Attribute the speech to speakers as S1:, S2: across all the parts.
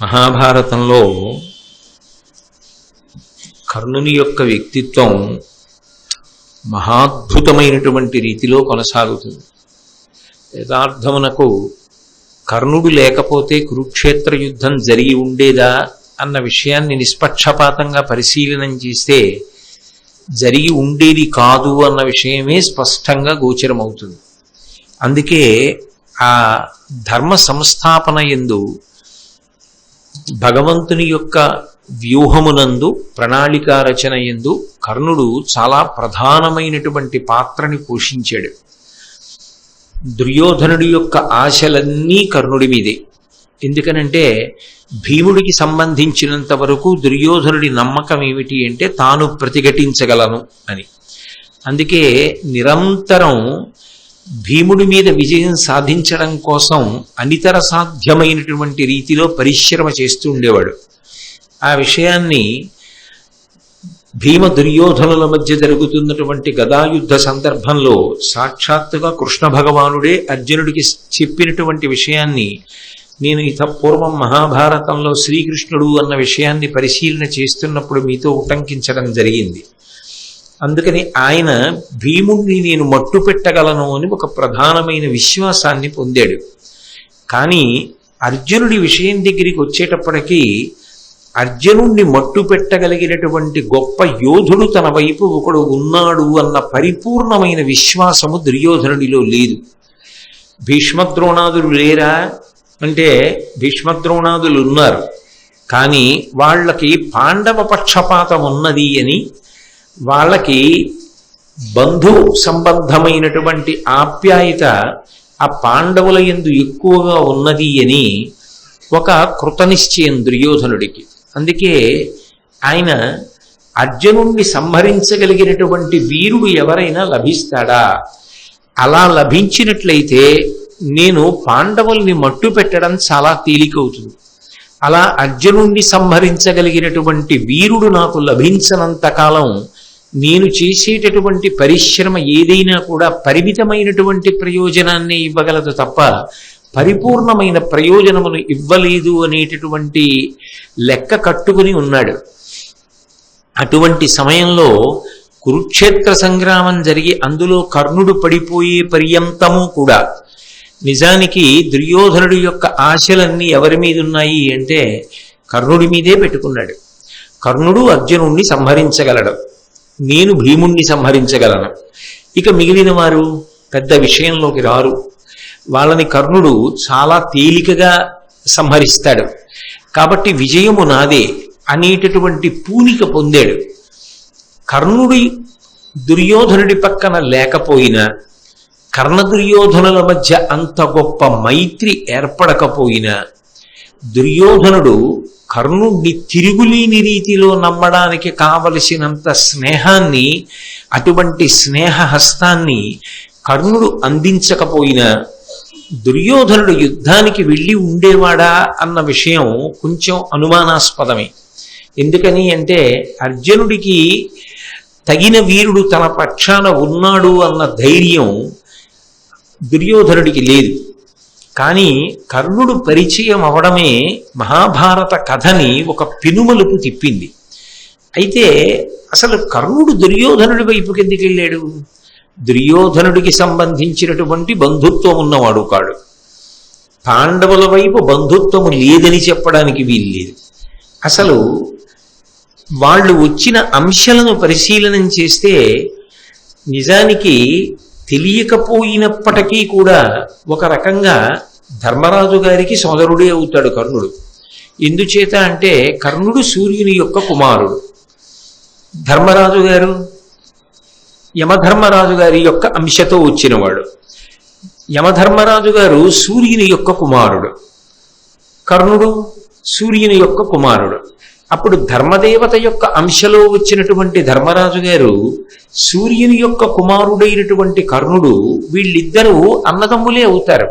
S1: మహాభారతంలో కర్ణుని యొక్క వ్యక్తిత్వం మహాద్భుతమైనటువంటి రీతిలో కొనసాగుతుంది. యథార్థమునకు కర్ణుడు లేకపోతే కురుక్షేత్ర యుద్ధం జరిగి ఉండేదా అన్న విషయాన్ని నిష్పక్షపాతంగా పరిశీలనం చేస్తే జరిగి ఉండేది కాదు అన్న విషయమే స్పష్టంగా గోచరమవుతుంది. అందుకే ఆ ధర్మ సంస్థాపన ఎందు భగవంతుని యొక్క వ్యూహమునందు ప్రణాళిక రచన ఎందు కర్ణుడు చాలా ప్రధానమైనటువంటి పాత్రని పోషించాడు. దుర్యోధనుడి యొక్క ఆశలన్నీ కర్ణుడి మీదే. ఎందుకనంటే భీముడికి సంబంధించినంత వరకు దుర్యోధనుడి నమ్మకం ఏమిటి అంటే తాను ప్రతిఘటించగలను అని. అందుకే నిరంతరం భీముడి మీద విజయం సాధించడం కోసం అనితర సాధ్యమైనటువంటి రీతిలో పరిశ్రమ చేస్తూ ఉండేవాడు. ఆ విషయాన్ని భీమ దుర్యోధనుల మధ్య జరుగుతున్నటువంటి గదాయుద్ధ సందర్భంలో సాక్షాత్తుగా కృష్ణ భగవానుడే అర్జునుడికి చెప్పినటువంటి విషయాన్ని నేను ఇత పూర్వం మహాభారతంలో శ్రీకృష్ణుడు అన్న విషయాన్ని పరిశీలన చేస్తున్నప్పుడు మీతో ఉటంకించడం జరిగింది. అందుకని ఆయన భీముణ్ణి నేను మట్టు పెట్టగలను అని ఒక ప్రధానమైన విశ్వాసాన్ని పొందాడు. కానీ అర్జునుడి విషయం దగ్గరికి వచ్చేటప్పటికీ అర్జునుణ్ణి మట్టు పెట్టగలిగినటువంటి గొప్ప యోధుడు తన వైపు ఒకడు ఉన్నాడు అన్న పరిపూర్ణమైన విశ్వాసము దుర్యోధనుడిలో లేదు. భీష్మద్రోణాదులు లేరా? అంటే భీష్మద్రోణాదులు ఉన్నారు. కానీ వాళ్ళకి పాండవ పక్షపాతం ఉన్నది అని వాళ్ళకి బంధు సంబంధమైనటువంటి ఆప్యాయత ఆ పాండవుల ఎందు ఎక్కువగా ఉన్నది అని ఒక కృతనిశ్చయం దుర్యోధనుడికి. అందుకే ఆయన అర్జునుణ్ణి సంహరించగలిగినటువంటి వీరుడు ఎవరైనా లభిస్తాడా? అలా లభించినట్లయితే నేను పాండవుల్ని మట్టు పెట్టడం చాలా తేలికవుతుంది. అలా అర్జునుణ్ణి సంహరించగలిగినటువంటి వీరుడు నాకు లభించనంత కాలం నేను చేసేటటువంటి పరిశ్రమ ఏదైనా కూడా పరిమితమైనటువంటి ప్రయోజనాన్ని ఇవ్వగలదు తప్ప పరిపూర్ణమైన ప్రయోజనమును ఇవ్వలేదు అనేటటువంటి లెక్క కట్టుకుని ఉన్నాడు. అటువంటి సమయంలో కురుక్షేత్ర సంగ్రామం జరిగి అందులో కర్ణుడు పడిపోయే పర్యంతము కూడా నిజానికి దుర్యోధనుడి యొక్క ఆశలన్నీ ఎవరి మీద ఉన్నాయి అంటే కర్ణుడి మీదే పెట్టుకున్నాడు. కర్ణుడు అర్జునుణ్ణి సంహరించగలడు. నేను భీముణ్ణి సంహరించగలను. ఇక మిగిలిన వారు పెద్ద విషయంలోకి రారు. వాళ్ళని కర్ణుడు చాలా తేలికగా సంహరిస్తాడు. కాబట్టి విజయము నాదే అనేటటువంటి పూనిక పొందాడు. కర్ణుడి దుర్యోధనుడి పక్కన లేకపోయినా కర్ణ దుర్యోధనుల మధ్య అంత గొప్ప మైత్రి ఏర్పడకపోయినా దుర్యోధనుడు కర్ణుడిని తిరుగులేని రీతిలో నమ్మడానికి కావలసినంత స్నేహాన్ని అటువంటి స్నేహ హస్తాన్ని కర్ణుడు అందించకపోయినా దుర్యోధనుడు యుద్ధానికి వెళ్ళి ఉండేవాడా అన్న విషయం కొంచెం అనుమానాస్పదమే. ఎందుకని అంటే అర్జునుడికి తగిన వీరుడు తన పక్షాన ఉన్నాడు అన్న ధైర్యం దుర్యోధనుడికి లేదు. కానీ కర్ణుడు పరిచయం అవడమే మహాభారత కథని ఒక పెనుమలుపు తిప్పింది. అయితే అసలు కర్ణుడు దుర్యోధనుడి వైపుకి ఎందుకు వెళ్ళాడు? దుర్యోధనుడికి సంబంధించినటువంటి బంధుత్వం ఉన్నవాడు కాడు. పాండవుల వైపు బంధుత్వము లేదని చెప్పడానికి వీల్లేదు. అసలు వాళ్ళు వచ్చిన అంశాలను పరిశీలనం చేస్తే నిజానికి తెలియకపోయినప్పటికీ కూడా ఒక రకంగా ధర్మరాజు గారికి సోదరుడే అవుతాడు కర్ణుడు. ఎందుచేత అంటే కర్ణుడు సూర్యుని యొక్క కుమారుడు. ధర్మరాజు గారు యమధర్మరాజు గారి యొక్క అంశతో వచ్చినవాడు. యమధర్మరాజు గారు సూర్యుని యొక్క కుమారుడు. కర్ణుడు సూర్యుని యొక్క కుమారుడు. అప్పుడు ధర్మదేవత యొక్క అంశలో వచ్చినటువంటి ధర్మరాజు గారు సూర్యుని యొక్క కుమారుడైనటువంటి కర్ణుడు వీళ్ళిద్దరూ అన్నదమ్ములే అవుతారు.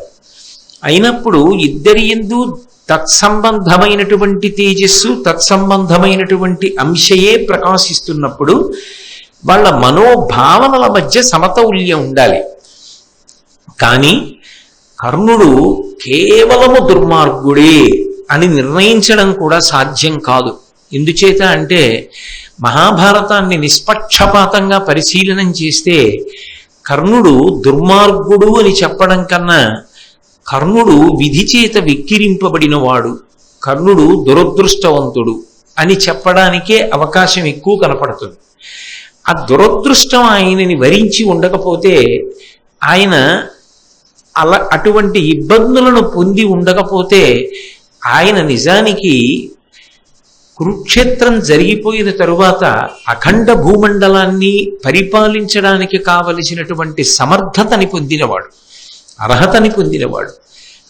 S1: అయినప్పుడు ఇద్దరి ఎందు తత్సంబంధమైనటువంటి తేజస్సు తత్సంబంధమైనటువంటి అంశయే ప్రకాశిస్తున్నప్పుడు వాళ్ళ మనోభావనల మధ్య సమతౌల్యం ఉండాలి. కానీ కర్ణుడు కేవలము దుర్మార్గుడే అని నిర్ణయించడం కూడా సాధ్యం కాదు. ఎందుచేత అంటే మహాభారతాన్ని నిష్పక్షపాతంగా పరిశీలనం చేస్తే కర్ణుడు దుర్మార్గుడు అని చెప్పడం కన్నా కర్ణుడు విధి చేత వెక్కిరింపబడినవాడు. కర్ణుడు దురదృష్టవంతుడు అని చెప్పడానికే అవకాశం ఎక్కువ కనపడుతుంది. ఆ దురదృష్టం ఆయనని వరించి ఉండకపోతే ఆయన అలా అటువంటి ఇబ్బందులను పొంది ఉండకపోతే ఆయన నిజానికి కురుక్షేత్రం జరిగిపోయిన తరువాత అఖండ భూమండలాన్ని పరిపాలించడానికి కావలసినటువంటి సమర్థతని పొందినవాడు అర్హతని పొందినవాడు.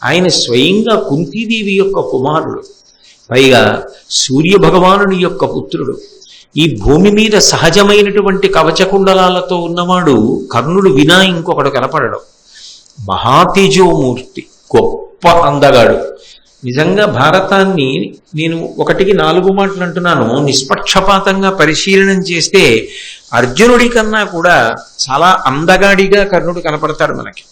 S1: ఆయన స్వయంగా కుంతీదేవి యొక్క కుమారుడు పైగా సూర్యభగవానుని యొక్క పుత్రుడు. ఈ భూమి మీద సహజమైనటువంటి కవచకుండలాలతో ఉన్నవాడు కర్ణుడు వినా ఇంకొకడు కనపడడం. మహాతేజోమూర్తి గొప్ప అందగాడు. నిజంగా భారతాన్ని నేను ఒకటికి నాలుగు మాటలు అంటున్నాను నిష్పక్షపాతంగా పరిశీలనం చేస్తే అర్జునుడి కన్నా కూడా చాలా అందగాడిగా కర్ణుడు కనపడతాడు మనకి.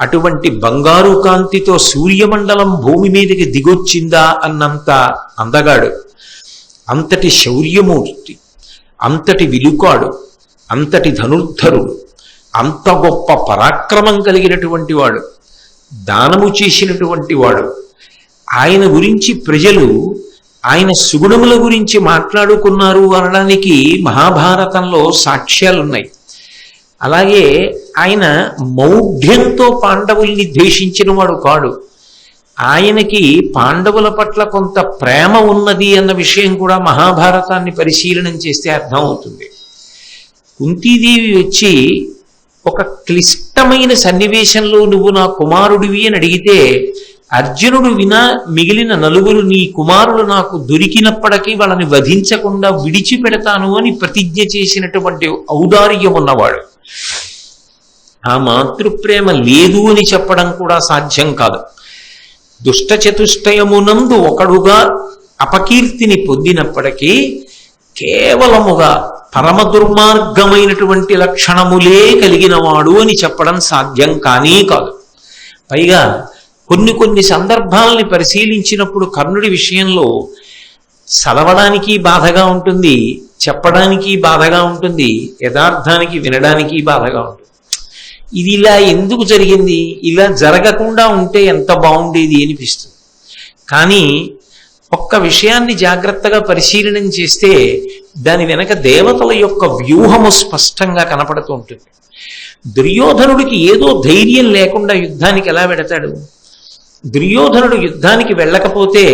S1: అటువంటి బంగారు కాంతితో సూర్యమండలం భూమి మీదకి దిగొచ్చిందా అన్నంత అందగాడు. అంతటి శౌర్యమూర్తి అంతటి విలుకాడు అంతటి ధనుర్ధరుడు అంత గొప్ప పరాక్రమం కలిగినటువంటి వాడు దానము చేసినటువంటి వాడు ఆయన గురించి ప్రజలు ఆయన సుగుణముల గురించి మాట్లాడుకున్నారు అనడానికి మహాభారతంలో సాక్ష్యాలున్నాయి. అలాగే ఆయన మౌఢ్యంతో పాండవుల్ని ద్వేషించిన వాడు కాడు. ఆయనకి పాండవుల పట్ల కొంత ప్రేమ ఉన్నది అన్న విషయం కూడా మహాభారతాన్ని పరిశీలనం చేస్తే అర్థమవుతుంది. కుంతీదేవి వచ్చి ఒక క్లిష్టమైన సన్నివేశంలో నువ్వు నా కుమారుడివి అని అడిగితే అర్జునుడు వినా మిగిలిన నలుగురు నీ కుమారులు నాకు దొరికినప్పటికీ వాళ్ళని వధించకుండా విడిచిపెడతాను అని ప్రతిజ్ఞ చేసినటువంటి ఔదార్యం ఉన్నవాడు. ఆ మాతృప్రేమ లేదు అని చెప్పడం కూడా సాధ్యం కాదు. దుష్ట చతుష్టయమునందు ఒకడుగా అపకీర్తిని పొందినప్పటికీ కేవలముగా పరమ దుర్మార్గమైనటువంటి లక్షణములే కలిగినవాడు అని చెప్పడం సాధ్యం కానీ కాదు. పైగా కొన్ని కొన్ని సందర్భాలని పరిశీలించినప్పుడు కర్ణుడి విషయంలో చదవడానికి బాధగా ఉంటుంది చెప్పడానికి బాధగా ఉంటుంది యథార్థానికి వినడానికి బాధగా ఉంటుంది. ఇది ఇలా ఎందుకు జరిగింది? ఇలా జరగకుండా ఉంటే ఎంత బాగుండేది అనిపిస్తుంది. కానీ ఒక్క విషయాన్ని జాగ్రత్తగా పరిశీలనం చేస్తే దాని వెనక దేవతల యొక్క వ్యూహము స్పష్టంగా కనపడుతూ ఉంటుంది. దుర్యోధనుడికి ఏదో ధైర్యం లేకుండా యుద్ధానికి ఎలా పెడతాడు దుర్యోధనుడు యుద్ధానికి వెళ్ళకపోతే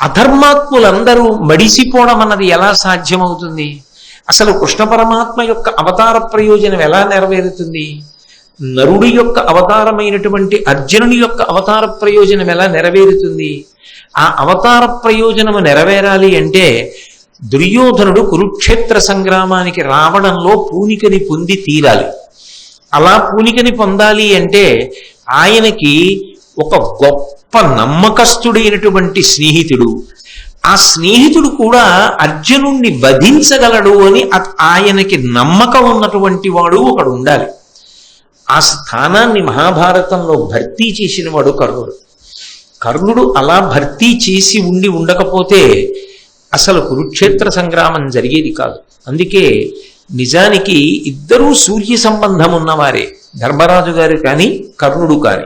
S1: అధర్మాత్ములందరూ మడిసిపోవడం అన్నది ఎలా సాధ్యమవుతుంది? అసలు కృష్ణ పరమాత్మ యొక్క అవతార ప్రయోజనం ఎలా నెరవేరుతుంది? నరుడి యొక్క అవతారమైనటువంటి అర్జునుని యొక్క అవతార ప్రయోజనం ఎలా నెరవేరుతుంది? ఆ అవతార ప్రయోజనము నెరవేరాలి అంటే దుర్యోధనుడు కురుక్షేత్ర సంగ్రామానికి రావడంలో పూనికని పొంది తీరాలి. అలా పూనికని పొందాలి అంటే ఆయనకి ఒక గొప్ప నమ్మకస్తుడైనటువంటి స్నేహితుడు. ఆ స్నేహితుడు కూడా అర్జునుణ్ణి వధించగలడు అని ఆయనకి నమ్మకం ఉన్నటువంటి వాడు ఒకడు ఉండాలి. ఆ స్థానాన్ని మహాభారతంలో భర్తీ చేసిన వాడు కర్ణుడు. కర్ణుడు అలా భర్తీ చేసి ఉండి ఉండకపోతే అసలు కురుక్షేత్ర సంగ్రామం జరిగేది కాదు. అందుకే నిజానికి ఇద్దరూ సూర్య సంబంధం ఉన్నవారే ధర్మరాజు గారు కానీ కర్ణుడు కానీ.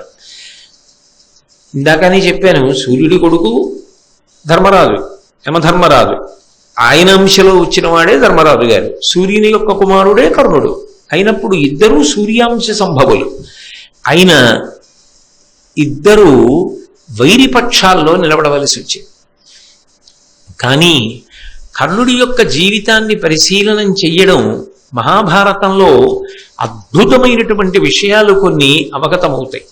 S1: ఇందాకనే చెప్పాను సూర్యుడి కొడుకు ధర్మరాజు యమధర్మరాజు. ఆయన అంశలో వచ్చిన వాడే ధర్మరాజు గారు. సూర్యుని యొక్క కుమారుడే కర్ణుడు. అయినప్పుడు ఇద్దరూ సూర్యాంశ సంభవులు. ఆయన ఇద్దరూ వైరిపక్షాల్లో నిలబడవలసి వచ్చింది. కానీ కర్ణుడి యొక్క జీవితాన్ని పరిశీలనం చెయ్యడం మహాభారతంలో అద్భుతమైనటువంటి విషయాలు కొన్ని అవగతమవుతాయి.